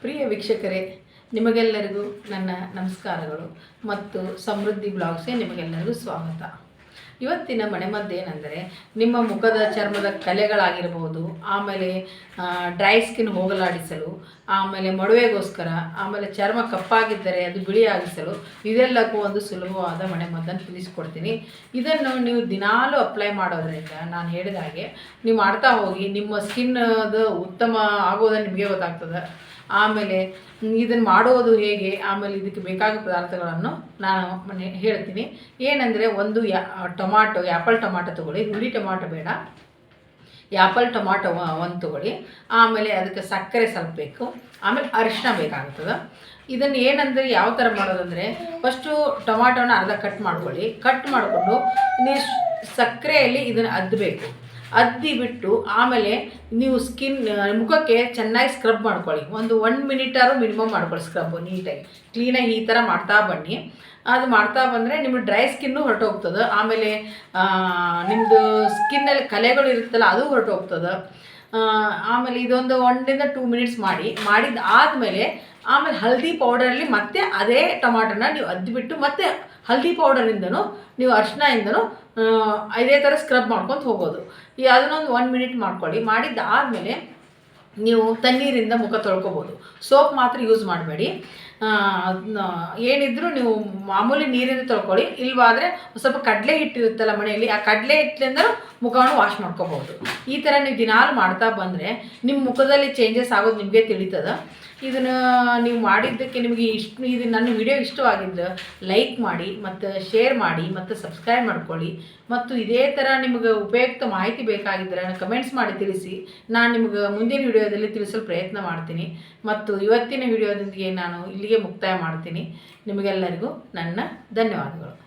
ಪ್ರಿಯ ವೀಕ್ಷಕರೇ, ನಿಮಗೆಲ್ಲರಿಗೂ ನನ್ನ ನಮಸ್ಕಾರಗಳು ಮತ್ತು ಸಮೃದ್ಧಿ ಬ್ಲಾಗ್ಸ್ಗೆ ನಿಮಗೆಲ್ಲರಿಗೂ ಸ್ವಾಗತ. ಇವತ್ತಿನ ಮನೆಮದ್ದೇನೆಂದರೆ, ನಿಮ್ಮ ಮುಖದ ಚರ್ಮದ ಕಲೆಗಳಾಗಿರ್ಬೋದು, ಆಮೇಲೆ ಡ್ರೈ ಸ್ಕಿನ್ ಹೋಗಲಾಡಿಸಲು, ಆಮೇಲೆ ಮೊಡವೆಗೋಸ್ಕರ, ಆಮೇಲೆ ಚರ್ಮ ಕಪ್ಪಾಗಿದ್ದರೆ ಅದು ಬಿಳಿಯಾಗಿಸಲು, ಇದೆಲ್ಲಕ್ಕೂ ಒಂದು ಸುಲಭವಾದ ಮನೆಮದ್ದನ್ನು ತಿಳಿಸ್ಕೊಡ್ತೀನಿ. ಇದನ್ನು ನೀವು ದಿನಾಲೂ ಅಪ್ಲೈ ಮಾಡೋದ್ರಿಂದ ನಾನು ಹೇಳಿದ ಹಾಗೆ, ನೀವು ಮಾಡ್ತಾ ಹೋಗಿ ನಿಮ್ಮ ಸ್ಕಿನ್ ಅದು ಉತ್ತಮ ಆಗೋದನ್ನು ನಿಮಗೆ ಗೊತ್ತಾಗ್ತದೆ. ಆಮೇಲೆ ಇದನ್ನು ಮಾಡೋದು ಹೇಗೆ? ಆಮೇಲೆ ಇದಕ್ಕೆ ಬೇಕಾದ ಪದಾರ್ಥಗಳನ್ನು ನಾನು ಮನೆ ಹೇಳ್ತೀನಿ. ಏನಂದರೆ ಒಂದು ಯಾ, ಟೊಮಾಟೊ ಆ್ಯಪಲ್ ಟೊಮಾಟೊ ತೊಗೊಳ್ಳಿ, ಹುಳಿ ಟೊಮಾಟೊ ಬೇಡ. ಆ್ಯಪಲ್ ಟೊಮಾಟೊ ಒಂದು ತೊಗೊಳ್ಳಿ. ಆಮೇಲೆ ಅದಕ್ಕೆ ಸಕ್ಕರೆ ಸ್ವಲ್ಪ ಬೇಕು. ಆಮೇಲೆ ಅರಿಶಿನ ಬೇಕಾಗ್ತದೆ. ಇದನ್ನು ಏನಂದರೆ ಯಾವ ಥರ ಮಾಡೋದಂದರೆ ಫಸ್ಟು ಟೊಮಾಟೊನ ಅರ್ಧ ಕಟ್ ಮಾಡ್ಕೊಳ್ಳಿ. ಕಟ್ ಮಾಡಿಕೊಂಡು ನೀವು ಸಕ್ಕರೆಯಲ್ಲಿ ಇದನ್ನು ಅದ್ದಬೇಕು ಅದ್ದಿ ಬಿಟ್ಟು ಆಮೇಲೆ ನೀವು ಸ್ಕಿನ್ ಮುಖಕ್ಕೆ ಚೆನ್ನಾಗಿ ಸ್ಕ್ರಬ್ ಮಾಡ್ಕೊಳ್ಳಿ. ಒಂದು ಒನ್ ಮಿನಿಟಾರು ಮಿನಿಮಮ್ ಮಾಡ್ಕೊಳ್ಳಿ ಸ್ಕ್ರಬ್ಬು ನೀಟಾಗಿ. ಕ್ಲೀನಾಗಿ ಈ ಥರ ಮಾಡ್ತಾ ಬನ್ನಿ. ಅದು ಮಾಡ್ತಾ ಬಂದರೆ ನಿಮ್ಮ ಡ್ರೈ ಸ್ಕಿನ್ನು ಹೊರಟೋಗ್ತದೆ. ಆಮೇಲೆ ನಿಮ್ಮದು ಸ್ಕಿನ್ನಲ್ಲಿ ಕಲೆಗಳು ಇರುತ್ತಲ್ಲ, ಅದು ಹೊರಟೋಗ್ತದೆ. ಆಮೇಲೆ ಇದೊಂದು ಒನ್ನಿಂದ ಟೂ ಮಿನಿಟ್ಸ್ ಮಾಡಿ. ಮಾಡಿದ ಆದಮೇಲೆ ಆಮೇಲೆ ಹಲ್ದಿ ಪೌಡರಲ್ಲಿ ಮತ್ತೆ ಅದೇ ಟೊಮಾಟೋನ ನೀವು ಅದ್ದಿಬಿಟ್ಟು ಮತ್ತೆ ಹಲ್ದಿ ಪೌಡರಿಂದನೂ ನೀವು ಅರಿಶಿನದಿಂದನೂ ಇದೇ ಥರ ಸ್ಕ್ರಬ್ ಮಾಡ್ಕೊತ ಹೋಗೋದು. ಈ ಅದನ್ನೊಂದು ಒನ್ ಮಿನಿಟ್ ಮಾಡ್ಕೊಳ್ಳಿ. ಮಾಡಿದ್ದಾದಮೇಲೆ ನೀವು ತಣ್ಣೀರಿಂದ ಮುಖ ತೊಳ್ಕೊಬೋದು. ಸೋಪ್ ಮಾತ್ರ ಯೂಸ್ ಮಾಡಬೇಡಿ. ಏನಿದ್ರು ನೀವು ಮಾಮೂಲಿ ನೀರಿಂದ ತೊಳ್ಕೊಳ್ಳಿ, ಇಲ್ವಾದರೆ ಸ್ವಲ್ಪ ಕಡಲೆ ಹಿಟ್ಟಿರುತ್ತಲ್ಲ ಮನೆಯಲ್ಲಿ, ಆ ಕಡಲೆ ಹಿಟ್ಟಿನಿಂದ ಮುಖವನ್ನು ವಾಶ್ ಮಾಡ್ಕೋಬಹುದು. ಈ ಥರ ನೀವು ದಿನಾಲು ಮಾಡ್ತಾ ಬಂದರೆ ನಿಮ್ಮ ಮುಖದಲ್ಲಿ ಚೇಂಜಸ್ ಆಗೋದು ನಿಮಗೆ ತಿಳಿತದ. ಇದನ್ನು ನೀವು ಮಾಡಿದ್ದಕ್ಕೆ ನಿಮಗೆ ಇಷ್ಟು, ಇದು ನನ್ನ ವಿಡಿಯೋ ಇಷ್ಟವಾಗಿದ್ದು ಲೈಕ್ ಮಾಡಿ, ಮತ್ತು ಶೇರ್ ಮಾಡಿ, ಮತ್ತು ಸಬ್ಸ್ಕ್ರೈಬ್ ಮಾಡ್ಕೊಳ್ಳಿ. ಮತ್ತು ಇದೇ ಥರ ನಿಮಗೆ ಉಪಯುಕ್ತ ಮಾಹಿತಿ ಬೇಕಾಗಿದ್ದರೆ ಕಮೆಂಟ್ಸ್ ಮಾಡಿ ತಿಳಿಸಿ. ನಾನು ನಿಮಗೆ ಮುಂದಿನ ವಿಡಿಯೋದಲ್ಲಿ ತಿಳಿಸಲು ಪ್ರಯತ್ನ ಮಾಡ್ತೀನಿ. ಮತ್ತು ಇವತ್ತಿನ ವಿಡಿಯೋದೊಂದಿಗೆ ನಾನು ಇಲ್ಲಿಗೆ ಮುಕ್ತಾಯ ಮಾಡ್ತೀನಿ. ನಿಮಗೆಲ್ಲರಿಗೂ ನನ್ನ ಧನ್ಯವಾದಗಳು.